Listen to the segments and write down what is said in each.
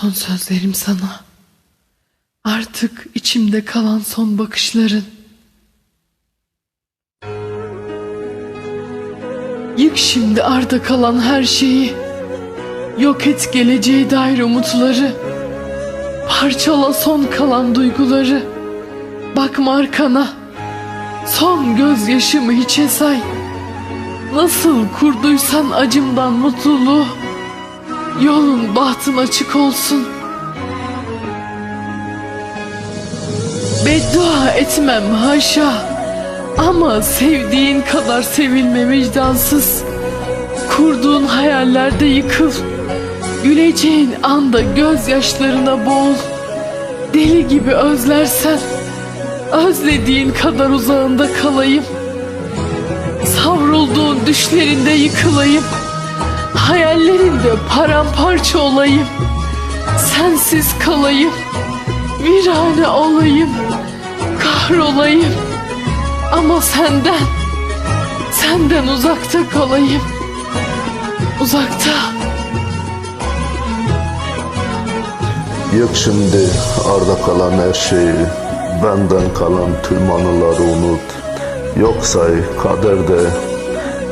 Son sözlerim sana. Artık içimde kalan son bakışların. Yık şimdi arda kalan her şeyi. Yok et geleceğe dair umutları. Parçala son kalan duyguları. Bakma arkana. Son gözyaşımı hiçe say. Nasıl kurduysan acımdan mutluluğu. Yolun bahtın açık olsun. Beddua etmem haşa. Ama sevdiğin kadar sevilme vicdansız. Kurduğun hayallerde yıkıl. Güleceğin anda gözyaşlarına boğul. Deli gibi özlersen özlediğin kadar uzağında kalayım. Savrulduğun düşlerinde yıkılayım. Hayallerinde paramparça olayım. Sensiz kalayım. Virane olayım. Kahrolayım. Ama senden, senden uzakta kalayım. Uzakta. Yık şimdi arda kalan her şeyi Benden kalan tüm anıları unut Yok say kaderde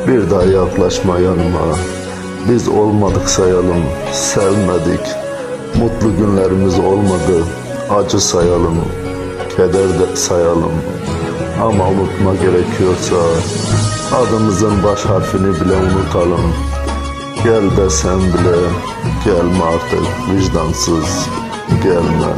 Bir daha yaklaşma yanıma Biz olmadık sayalım Sevmedik Mutlu günlerimiz olmadı Acı sayalım Keder de sayalım. Ama unutma gerekiyorsa Adımızın baş harfini bile unutalım. Gel desem bile gelme artık vicdansız gelme